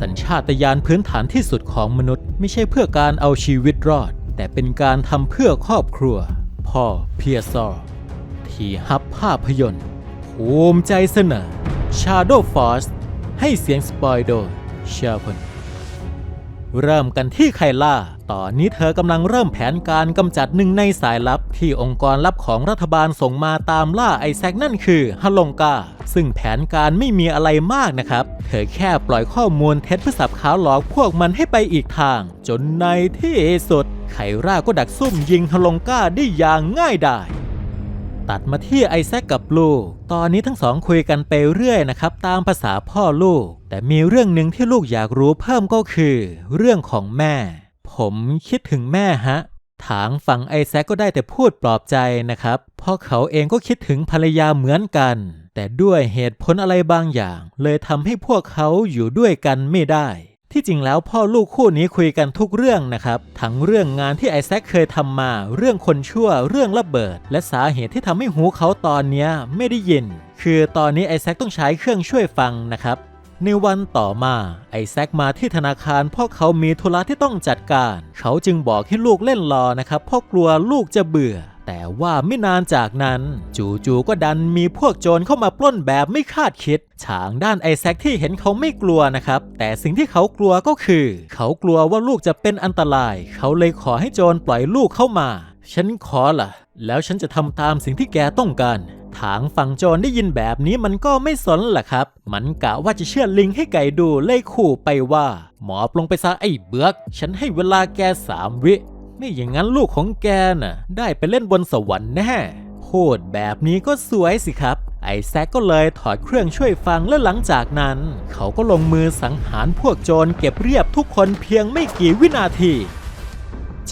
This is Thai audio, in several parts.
สัญชาตญาณพื้นฐานที่สุดของมนุษย์ ไม่ใช่เพื่อการเอาชีวิตรอด แต่เป็นการทำเพื่อครอบครัว พ่อเพียซอร์ที่ฮับภาพยนตร์ภูมิใจเสนอ Shadow Force ให้เสียงสปอยโดยเชาพนเริ่มกันที่ไคล่า ตอนนี้เธอกำลังเริ่มแผนการกำจัดหนึ่งในสายลับ ที่องค์กรลับของรัฐบาลส่งมาตามล่าไอแซคนั่นคือฮัลลงกา ซึ่งแผนการไม่มีอะไรมากนะครับ เธอแค่ปล่อยข้อมูลเท็จเพื่อสับขาหลอกพวกมันให้ไปอีกทาง จนในที่สุด ไคร่าก็ดักซุ่มยิงฮัลลงกาได้อย่างง่ายดายตัดมาที่ไอแซคกับลูก ตอนนี้ทั้งสองคุยกันไปเรื่อยนะครับ ตามภาษาพ่อลูก แต่มีเรื่องหนึ่งที่ลูกอยากรู้เพิ่มก็คือ เรื่องของแม่ ผมคิดถึงแม่ฮะ ถางฝั่งไอแซคก็ได้แต่พูดปลอบใจนะครับ เพราะเขาเองก็คิดถึงภรรยาเหมือนกัน แต่ด้วยเหตุผลอะไรบางอย่าง เลยทำให้พวกเขาอยู่ด้วยกันไม่ได้ ที่จริงแล้วพ่อลูกคู่นี้คุยกันทุกเรื่องนะครับ ทั้งเรื่องงานที่ไอแซคเคยทำมา เรื่องคนชั่ว เรื่องระเบิด และสาเหตุที่ทำให้หูเขาตอนนี้ไม่ได้ยิน คือตอนนี้ไอแซคต้องใช้เครื่องช่วยฟังนะครับ ในวันต่อมาไอแซคมาที่ธนาคารเพราะเขามีธุระที่ต้องจัดการ เขาจึงบอกให้ลูกเล่นรอนะครับเพราะกลัวลูกจะเบื่อ แต่ว่าไม่นานจากนั้น จู่ๆก็ดันมีพวกโจรเข้ามาปล้นแบบไม่คาดคิดฉางด้านไอแซคที่เห็นเขาไม่กลัวนะครับ แต่สิ่งที่เขากลัวก็คือ เขากลัวว่าลูกจะเป็นอันตราย เขาเลยขอให้โจรปล่อยลูกเข้ามา ฉันขอล่ะ แล้วฉันจะทำตามสิ่งที่แกต้องการ ถางฝั่งโจรได้ยินแบบนี้มันก็ไม่สนแหละครับ มันกะว่าจะเชื่อลิงให้ไก่ดูเลยขู่ไปว่า หมอบลงไปซะไอ้เบือกฉันให้เวลาแกสามวิ ไม่อย่างนั้นลูกของแกน่ะ ได้ไปเล่นบนสวรรค์แน่พูดแบบนี้ก็สวยสิครับ ไอ้แซกก็เลยถอดเครื่องช่วยฟังและหลังจากนั้น เขาก็ลงมือสังหารพวกโจรเก็บเรียบทุกคนเพียงไม่กี่วินาที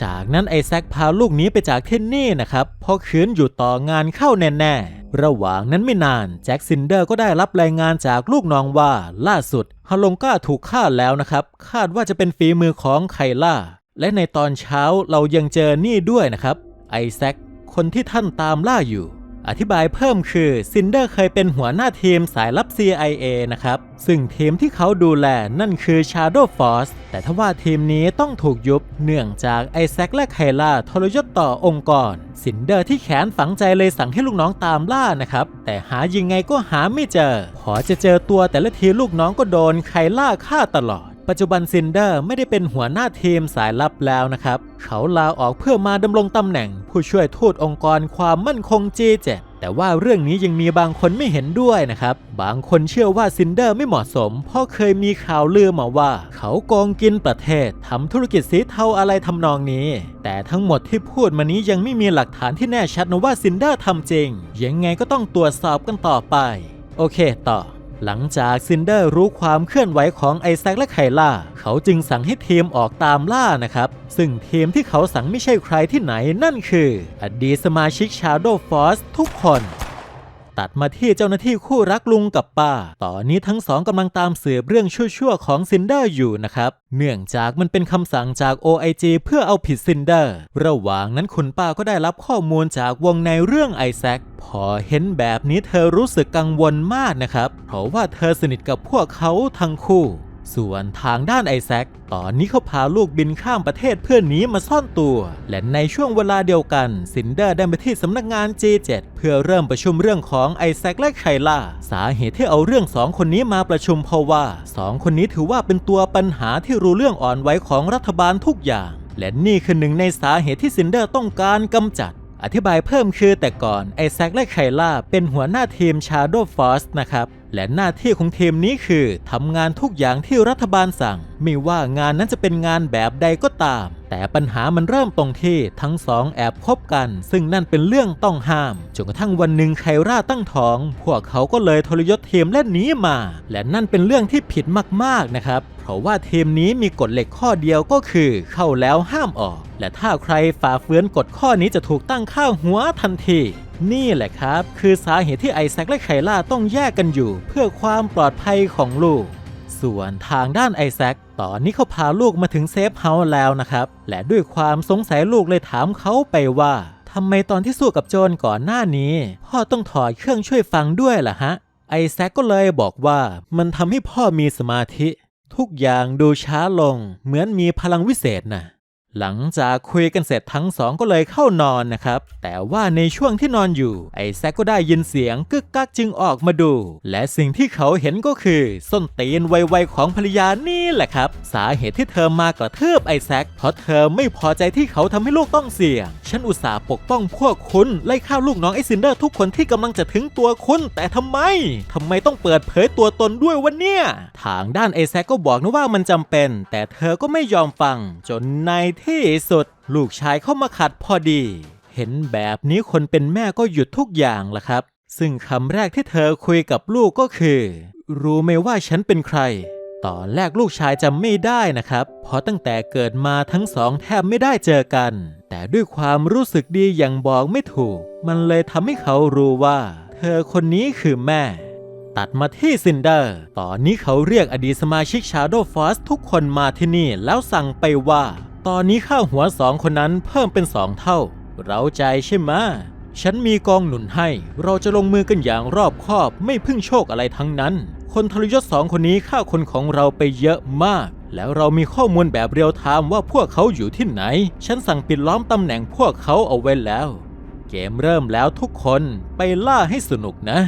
จากนั้นไอแซคพาลูกนี้ไปจากที่นี่นะครับเพราะคืนอยู่ต่องานเข้าแน่ๆ ระหว่างนั้นไม่นานแจ็คซินเดอร์ก็ได้รับรายงานจากลูกน้องว่าล่าสุดฮาลงก้าถูกฆ่าแล้วนะครับ คาดว่าจะเป็นฝีมือของไคล่า และในตอนเช้าเรายังเจอนี่ด้วยนะครับ ไอแซคคนที่ท่านตามล่าอยู่ อธิบายเพิ่มคือซินเดอร์เคยเป็นหัวหน้าทีมสายลับ CIA นะครับ ซึ่งทีมที่เขาดูแลนั่นคือ Shadow Force แต่ทว่าทีมนี้ต้องถูกยุบเนื่องจากไอแซคและไคล่าทรยศต่อองค์กร ซินเดอร์ที่แขนฝังใจเลยสั่งให้ลูกน้องตามล่านะครับ แต่หายังไงก็หาไม่เจอ พอจะเจอตัวแต่ละทีลูกน้องก็โดนไคล่าฆ่าตลอด ปัจจุบันซินเดอร์ไม่ได้เป็นหัวหน้าทีมสายลับแล้วนะครับ เขาลาออกเพื่อมาดำรงตำแหน่ง ผู้ช่วยทูตองค์กรความมั่นคง G7 แต่ว่าเรื่องนี้ยังมีบางคนไม่เห็นด้วยนะครับ บางคนเชื่อว่าซินเดอร์ไม่เหมาะสม เพราะเคยมีข่าวลือมาว่า เขาโกงกินประเทศทำธุรกิจสีเทาอะไรทำนองนี้ แต่ทั้งหมดที่พูดมานี้ยังไม่มีหลักฐานที่แน่ชัดนะว่าซินเดอร์ทำจริง ยังไงก็ต้องตรวจสอบกันต่อไป โอเค ต่อ หลังจากซินเดอร์รู้ความเคลื่อนไหวของไอแซคและไคล่า เขาจึงสั่งให้ทีมออกตามล่านะครับ ซึ่งทีมที่เขาสั่งไม่ใช่ใครที่ไหนนั่นคือ อดีตสมาชิก Shadow Force ทุกคน ตัดมาที่เจ้าหน้าที่คู่รักลุงกับป้า ตอนนี้ทั้งสองกำลังตามสืบเรื่องชั่วๆของซินเดอร์อยู่นะครับ เนื่องจากมันเป็นคำสั่งจาก OIG เพื่อเอาผิดซินเดอร์ ระหว่างนั้นคุณป้าก็ได้รับข้อมูลจากวงในเรื่องไอแซคพอเห็นแบบนี้เธอรู้สึกกังวลมากนะครับ เพราะว่าเธอสนิทกับพวกเขาทั้งคู่ ส่วนทางด้านไอแซคตอนนี้เขาพาลูกบินข้ามประเทศเพื่อหนีมาซ่อนตัว และในช่วงเวลาเดียวกันซินเดอร์ได้ไปที่สำนักงาน G7 เพื่อเริ่มประชุมเรื่องของไอแซคและไคล่า สาเหตุที่เอาเรื่องสองคนนี้มาประชุมเพราะว่าสองคนนี้ถือว่าเป็นตัวปัญหาที่รู้เรื่องอ่อนไหวของรัฐบาลทุกอย่าง และนี่คือหนึ่งในสาเหตุที่ซินเดอร์ต้องการกำจัดอธิบายเพิ่มคือแต่ก่อนไอแซคและไคล่าเป็นหัวหน้าทีม Shadow Force นะครับ และหน้าที่ของทีมนี้คือทำงานทุกอย่างที่รัฐบาลสั่ง ไม่ว่างานนั้นจะเป็นงานแบบใดก็ตาม แต่ปัญหามันเริ่มตรงที่ทั้งสองแอบคบกัน ซึ่งนั่นเป็นเรื่องต้องห้ามจนกระทั่งวันหนึ่งไคร่าตั้งท้อง พวกเขาก็เลยทรยศทีมและหนีมา และนั่นเป็นเรื่องที่ผิดมากๆนะครับเพราะว่าทีมนี้มีกฎเหล็กข้อเดียวก็คือเข้าแล้วห้ามออก และถ้าใครฝ่าฝืนกฎข้อนี้จะถูกตั้งค่าหัวทันที นี่แหละครับ คือสาเหตุที่ไอแซคและไคล่าต้องแยกกันอยู่ เพื่อความปลอดภัยของลูก ส่วนทางด้านไอแซคตอนนี้เขาพาลูกมาถึงเซฟเฮาส์แล้วนะครับ และด้วยความสงสัยลูกเลยถามเขาไปว่าทำไมตอนที่สู้กับโจรก่อนหน้านี้ พ่อต้องถอดเครื่องช่วยฟังด้วยล่ะฮะ ไอแซคก็เลยบอกว่ามันทำให้พ่อมีสมาธิ ทุกอย่างดูช้าลงเหมือนมีพลังวิเศษน่ะ หลังจากคุยกันเสร็จทั้งสองก็เลยเข้านอนนะครับ แต่ว่าในช่วงที่นอนอยู่ ไอแซกก็ได้ยินเสียงกึกกักจึงออกมาดู และสิ่งที่เขาเห็นก็คือ ส้นตีนไวๆของภรรยานี่แหละครับ สาเหตุที่เธอมากระเทืบไอแซกเพราะเธอไม่พอใจที่เขาทำให้ลูกต้องเสี่ยง ฉันอุตส่าห์ปกป้องพวกคุณไล่ฆ่าลูกน้องไอซินเดอร์ทุกคนที่กำลังจะถึงตัวคุณแต่ทำไมทำไมต้องเปิดเผยตัวตนด้วยวะเนี่ยทางด้านไอแซกก็บอกนะว่ามันจำเป็น แต่เธอก็ไม่ยอมฟังจนในที่ที่สุด ลูกชายเข้ามาขัดพอดี เห็นแบบนี้คนเป็นแม่ก็หยุดทุกอย่างละครับ ซึ่งคำแรกที่เธอคุยกับลูกก็คือ รู้ไหมว่าฉันเป็นใครตอนแรกลูกชายจำไม่ได้นะครับ เพราะตั้งแต่เกิดมาทั้งสองแทบไม่ได้เจอกัน แต่ด้วยความรู้สึกดีอย่างบอกไม่ถูก มันเลยทำให้เขารู้ว่า เธอคนนี้คือแม่ ตัดมาที่ซินเดอร์ ตอนนี้เขาเรียกอดีตสมาชิก Shadow Force ทุกคนมาที่นี่แล้วสั่งไปว่า ตอนนี้ค่าหัวสองคนนั้นเพิ่มเป็นสองเท่า เราใจใช่ไหมฉันมีกองหนุนให้ เราจะลงมือกันอย่างรอบคอบไม่พึ่งโชคอะไรทั้งนั้น คนทรยศสองคนนี้ฆ่าคนของเราไปเยอะมาก แล้วเรามีข้อมูลแบบเรียลไทม์ว่าพวกเขาอยู่ที่ไหน ฉันสั่งปิดล้อมตำแหน่งพวกเขาเอาไว้แล้ว เกมเริ่มแล้วทุกคนไปล่าให้สนุกนะ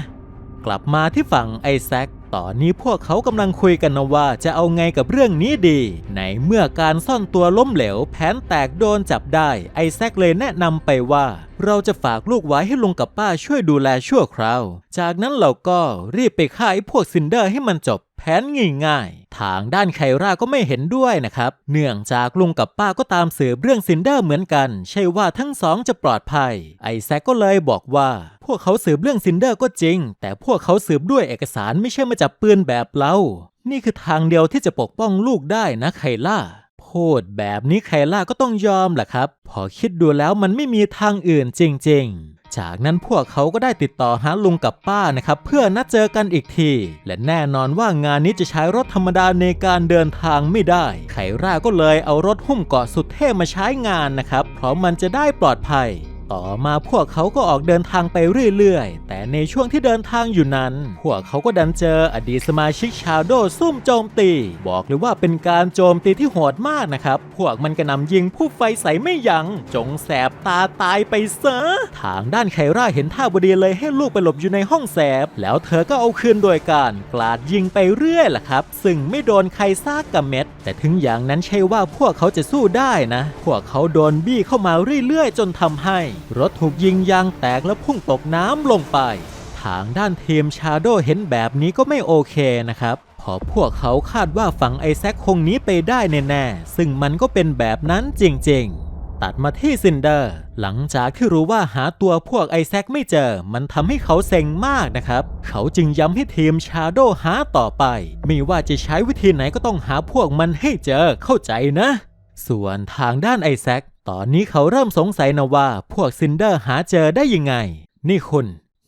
กลับมาที่ฝั่งไอแซค ตอนนี้พวกเขากำลังคุยกันนะว่าจะเอาไงกับเรื่องนี้ดี ในเมื่อการซ่อนตัวล้มเหลว แผนแตกโดนจับได้ ไอแซคเลยแนะนำไปว่า เราจะฝากลูกไว้ให้ลุงกับป้าช่วยดูแลชั่วคราว จากนั้นเราก็รีบไปฆ่าไอพวกซินเดอร์ให้มันจบแผนง่าย ทางด้านไคร่าก็ไม่เห็นด้วยนะครับ เนื่องจากลุงกับป้าก็ตามสืบเรื่องซินเดอร์เหมือนกัน ใช่ว่าทั้งสองจะปลอดภัย ไอแซคก็เลยบอกว่า พวกเขาสืบเรื่องซินเดอร์ก็จริง แต่พวกเขาสืบด้วยเอกสารไม่ใช่มาจับปืนแบบเรานี่คือทางเดียวที่จะปกป้องลูกได้นะไคล่าพูดแบบนี้ไคล่าก็ต้องยอมแหละครับ พอคิดดูแล้วมันไม่มีทางอื่นจริง ๆ จากนั้นพวกเขาก็ได้ติดต่อหาลุงกับป้านะครับ เพื่อนัดเจอกันอีกที และแน่นอนว่างานนี้จะใช้รถธรรมดาในการเดินทางไม่ได้ ไคร่าก็เลยเอารถหุ้มเกาะสุดเท่มาใช้งานนะครับ เพราะมันจะได้ปลอดภัย ต่อมาพวกเขาก็ออกเดินทางไปเรื่อยๆ แต่ในช่วงที่เดินทางอยู่นั้น พวกเขาก็ดันเจออดีตสมาชิกชาวโดซุ่มโจมตี บอกเลยว่าเป็นการโจมตีที่โหดมากนะครับ พวกมันกระนำยิงผู้ไฟใสไม่ยัง้งจงแสบตาตายไปซะทางด้านไคร่าเห็นท่าบดีเลยให้ลูกไปหลบอยู่ในห้องแสบ แล้วเธอก็เอาคืนโดยการกลาดยิงไปเรื่อยแหละครับ ซึ่งไม่โดนใครซากกับเม็ด แต่ถึงอย่างนั้นใช่ว่าพวกเขาจะสู้ได้นะ พวกเขาโดนบี้เข้ามาเรื่อยๆ จนทำให้รถถูกยิงยางแตกและพุ่งตกน้ำลงไป ทางด้านทีมชาโดเห็นแบบนี้ก็ไม่โอเคนะครับเพอพวกเขาคาดว่าฝั่งไอแซคคงหนี้ไปได้แน่ๆ ซึ่งมันก็เป็นแบบนั้นจริงๆตัดมาที่ซินเดอร์ หลังจากที่รู้ว่าหาตัวพวกไอแซคไม่เจอ มันทำให้เขาเซ็งมากนะครับ เขาจึงย้ำให้ทีมชาโดหาต่อไป ไม่ว่าจะใช้วิธีไหนก็ต้องหาพวกมันให้เจอเข้าใจนะ ส่วนทางด้านไอแซค ตอนนี้เขาเริ่มสงสัยนะว่าพวกซินเดอร์หาเจอได้ยังไง นี่คุณ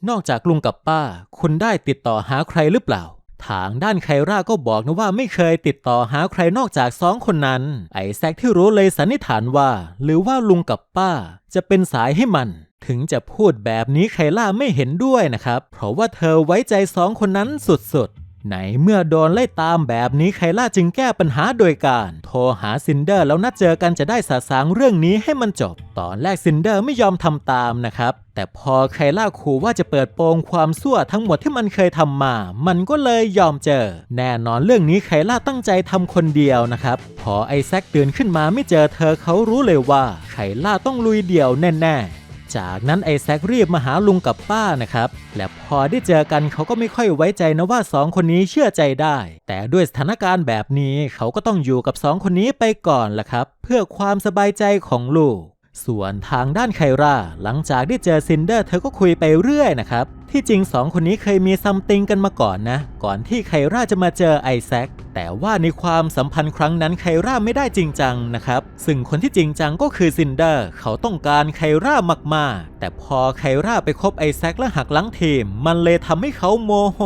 นอกจากลุงกับป้า คุณได้ติดต่อหาใครหรือเปล่า ทางด้านไคร่าก็บอกนะว่าไม่เคยติดต่อหาใครนอกจากสองคนนั้น ไอแซคที่รู้เลยสันนิษฐานว่า หรือว่าลุงกับป้า จะเป็นสายให้มัน ถึงจะพูดแบบนี้ไคล่าไม่เห็นด้วยนะครับ เพราะว่าเธอไว้ใจสองคนนั้นสุดๆ ในเมื่อโดนไล่ตามแบบนี้ไคล่าจึงแก้ปัญหาโดยการ โทรหาซินเดอร์แล้วนัดเจอกันจะได้สาสางเรื่องนี้ให้มันจบ ตอนแรกซินเดอร์ไม่ยอมทำตามนะครับแต่พอไคล่าขู่ว่าจะเปิดโปงความสั่วทั้งหมดที่มันเคยทำมา มันก็เลยยอมเจอ แน่นอนเรื่องนี้ไคล่าตั้งใจทำคนเดียวนะครับ พอไอแซคตื่นขึ้นมาไม่เจอเธอเขารู้เลยว่าไคล่าต้องลุยเดี่ยวแน่ๆ จากนั้นไอแซครีบมาหาลุงกับป้านะครับ และพอได้เจอกันเขาก็ไม่ค่อยไว้ใจนะว่าสองคนนี้เชื่อใจได้ แต่ด้วยสถานการณ์แบบนี้เขาก็ต้องอยู่กับสองคนนี้ไปก่อนละครับ เพื่อความสบายใจของลูก ส่วนทางด้านไคราหลังจากได้เจอซินเดอร์เธอก็คุยไปเรื่อยนะครับ ที่จริงสองคนนี้เคยมีซัมติงกันมาก่อนนะ ก่อนที่ไคราจะมาเจอไอแซคแต่ว่าในความสัมพันธ์ครั้งนั้นไคราไม่ได้จริงจังนะครับ ซึ่งคนที่จริงจังก็คือซินเดอร์ เขาต้องการไคร่ามากๆ แต่พอไคราไปคบไอแซคและหักหลังทีม มันเลยทำให้เขาโมโห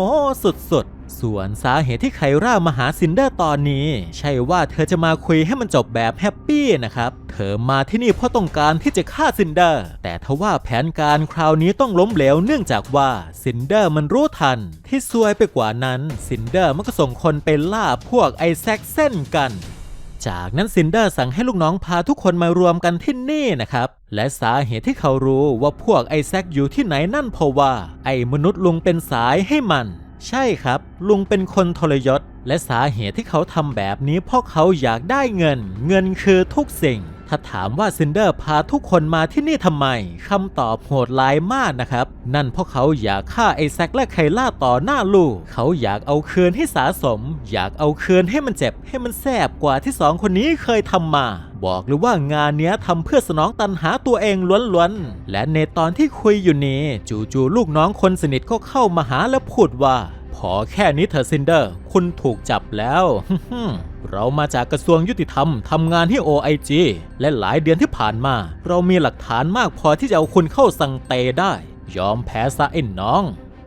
สุดๆ ส่วนสาเหตุที่ไคร่ามาหาซินเดอร์ตอนนี้ ใช่ว่าเธอจะมาคุยให้มันจบแบบแฮปปี้นะครับ เธอมาที่นี่เพราะต้องการที่จะฆ่าซินเดอร์ แต่ทว่าแผนการคราวนี้ต้องล้มเหลวเนื่องจากว่าซินเดอร์มันรู้ทัน ที่ซวยไปกว่านั้นซินเดอร์มันก็ส่งคนไปล่าพวกไอแซคเส้นกันจากนั้นซินเดอร์สั่งให้ลูกน้องพาทุกคนมารวมกันที่นี่นะครับ และสาเหตุที่เขารู้ว่าพวกไอแซคอยู่ที่ไหนนั่นเพราะว่า ไอมนุษย์ลุงเป็นสายให้มัน ใช่ครับ ลุงเป็นคนทรยศ และสาเหตุที่เขาทำแบบนี้เพราะเขาอยากได้เงิน เงินคือทุกสิ่ง ถ้าถามว่าซินเดอร์พาทุกคนมาที่นี่ทำไมคำตอบโหดร้ายมากนะครับ นั่นเพราะเขาอยากฆ่าไอแซคและไคล่าต่อหน้าลูก เขาอยากเอาคืนให้สาสม อยากเอาคืนให้มันเจ็บ ให้มันแสบกว่าที่สองคนนี้เคยทำมา บอกเลยว่างานเนี้ยทำเพื่อสนองตันหาตัวเองล้วนๆ และในตอนที่คุยอยู่นี้ จู่ๆลูกน้องคนสนิทก็เข้ามาหาและพูดว่า พอแค่นี้เธอซินเดอร์ คุณถูกจับแล้ว เรามาจากกระทรวงยุติธรรมทำงานที่ OIG และหลายเดือนที่ผ่านมา เรามีหลักฐานมากพอที่จะเอาคุณเข้าสังเตได้ ยอมแพ้ซะไอ้น้อง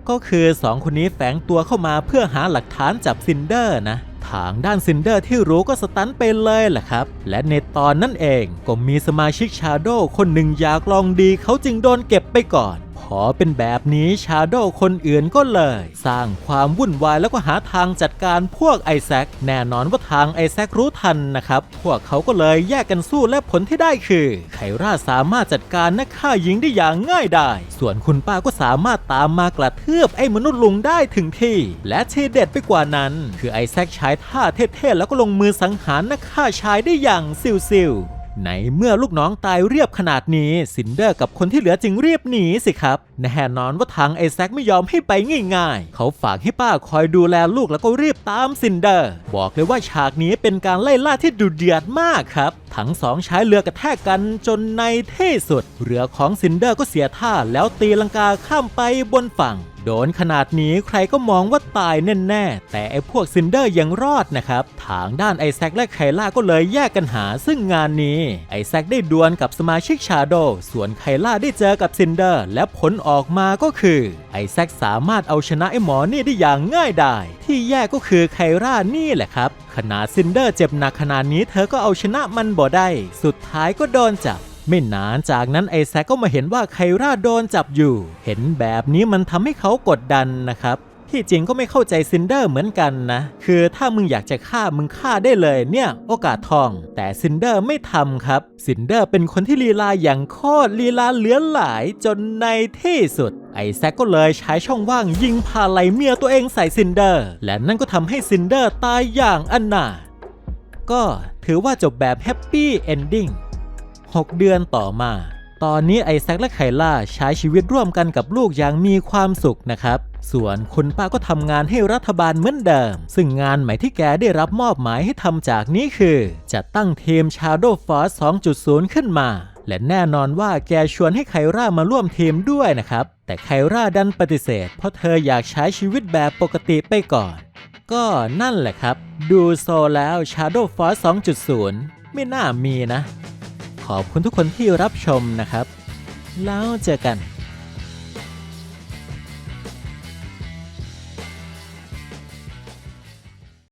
ก็คือสองคนนี้แฝงตัวเข้ามาเพื่อหาหลักฐานจับซินเดอร์นะทางด้านซินเดอร์ที่รู้ก็สตันไปเลยแหละครับ และในตอนนั้นเองก็มีสมาชิกชาโดคนหนึ่งอยากลองดีเขาจึงโดนเก็บไปก่อน อเป็นแบบนี้ชาโดคนอื่นก็เลย สร้างความวุ่นวายแล้วก็หาทางจัดการพวกไอแซคแน่นอนว่าทางไอแซครู้ทันนะครับ พวกเขาก็เลยแยกกันสู้และผลที่ได้คือ ไคร่าสามารถจัดการนักฆ่าหญิงได้อย่างง่ายดายส่วนคุณป้าก็สามารถตามมากระเทือบไอ้มนุษย์ลุงได้ถึงที่ และที่เด็ดไปกว่านั้น คือไอแซคใช้ท่าเท่ๆแล้วก็ลงมือสังหารนักฆ่าชายได้อย่างซิวๆ ในเมื่อลูกน้องตายเรียบขนาดนี้ซินเดอร์กับคนที่เหลือจึงเรียบหนีสิครับ แน่นอนว่าทางไอแซคไม่ยอมให้ไปง่ายๆ เขาฝากให้ป้าคอยดูแลลูกแล้วก็รีบตามซินเดอร์ บอกเลยว่าฉากนี้เป็นการไล่ล่าที่ดุเดือดมากครับ ทั้งสองใช้เรือกระแทกกันจนในที่สุด เรือของซินเดอร์ก็เสียท่าแล้วตีลังกาข้ามไปบนฝั่ง ดนขนาดนี้ใครก็มองว่าตายแน่ๆ แต่ไอพวกซินเดอร์ยังรอดนะครับ ทางด้านไอแซคและไคล่าก็เลยแยกกันหา ซึ่งงานนี้ไอแซคได้ดวลกับสมาชิกชาโด ส่วนไคล่าได้เจอกับซินเดอร์ และผลออกมาก็คือไอแซคสามารถเอาชนะไอหมอนี่ได้อย่างง่ายดายที่แย่ก็คือไคล่านี่แหละครับ ขนาดซินเดอร์เจ็บหนักขนาดนี้เธอก็เอาชนะมันบ่ได้ สุดท้ายก็โดนจับ ไม่นานจากนั้นไอแซคก็มาเห็นว่าไคราโดนจับอยู่ เห็นแบบนี้มันทำให้เขากดดันนะครับที่จริงก็ไม่เข้าใจซินเดอร์เหมือนกันนะ คือถ้ามึงอยากจะฆ่ามึงฆ่าได้เลยเนี่ย โอกาสทอง แต่ซินเดอร์ไม่ทำครับ ซินเดอร์เป็นคนที่ลีลาอย่างโคตรลีลาเหลือหลายจนในที่สุด ไอแซคก็เลยใช้ช่องว่างยิงพาไหลเมียตัวเองใส่ซินเดอร์ และนั่นก็ทำให้ซินเดอร์ตายอย่างอนาถก็ถือว่าจบแบบแฮปปี้เอนดิ้ง 6 เดือนต่อมา ตอนนี้ไอแซคและไคล่าใช้ชีวิตร่วมกันกับลูกอย่างมีความสุขนะครับ ส่วนคุณป้าก็ทำงานให้รัฐบาลเหมือนเดิม ซึ่งงานใหม่ที่แกได้รับมอบหมายให้ทำจากนี้คือจัดตั้งทีม Shadow Force 2.0 ขึ้นมา และแน่นอนว่าแกชวนให้ไคร่ามาร่วมทีมด้วยนะครับ แต่ไคร่าดันปฏิเสธ เพราะเธออยากใช้ชีวิตแบบปกติไปก่อนก็นั่นแหละครับ ดูโซแล้ว Shadow Force 2.0 ไม่น่ามีนะ ขอบคุณทุกคนที่รับชมนะครับ แล้วเจอกัน